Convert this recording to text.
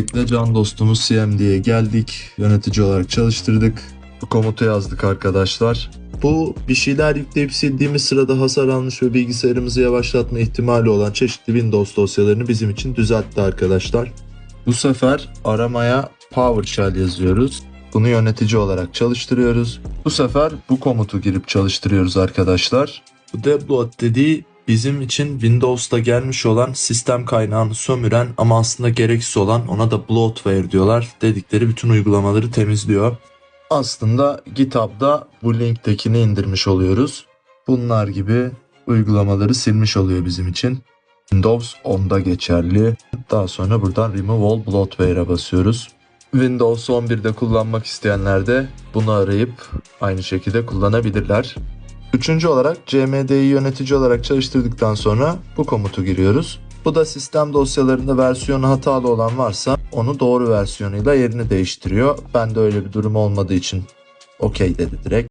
Öncelikle can dostumuz CMD'ye geldik. Yönetici olarak çalıştırdık. Bu komutu yazdık arkadaşlar. Bu bir şeyler yükleyip sildiğimiz sırada hasar almış ve bilgisayarımızı yavaşlatma ihtimali olan çeşitli Windows dosyalarını bizim için düzeltti arkadaşlar. Bu sefer aramaya PowerShell yazıyoruz. Bunu yönetici olarak çalıştırıyoruz. Bu sefer bu komutu girip çalıştırıyoruz arkadaşlar. Bu debloat dediği bizim için Windows'ta gelmiş olan sistem kaynağını sömüren ama aslında gereksiz olan ona da bloatware diyorlar dedikleri bütün uygulamaları temizliyor. Aslında GitHub'da bu linktekini indirmiş oluyoruz. Bunlar gibi uygulamaları silmiş oluyor bizim için. Windows 10'da geçerli. Daha sonra buradan Remove All Bloatware'a basıyoruz. Windows 11'de kullanmak isteyenler de bunu arayıp aynı şekilde kullanabilirler. Üçüncü olarak CMD'yi yönetici olarak çalıştırdıktan sonra bu komutu giriyoruz. Bu da sistem dosyalarında versiyonu hatalı olan varsa onu doğru versiyonuyla yerini değiştiriyor. Ben de öyle bir durum olmadığı için okey dedi direkt.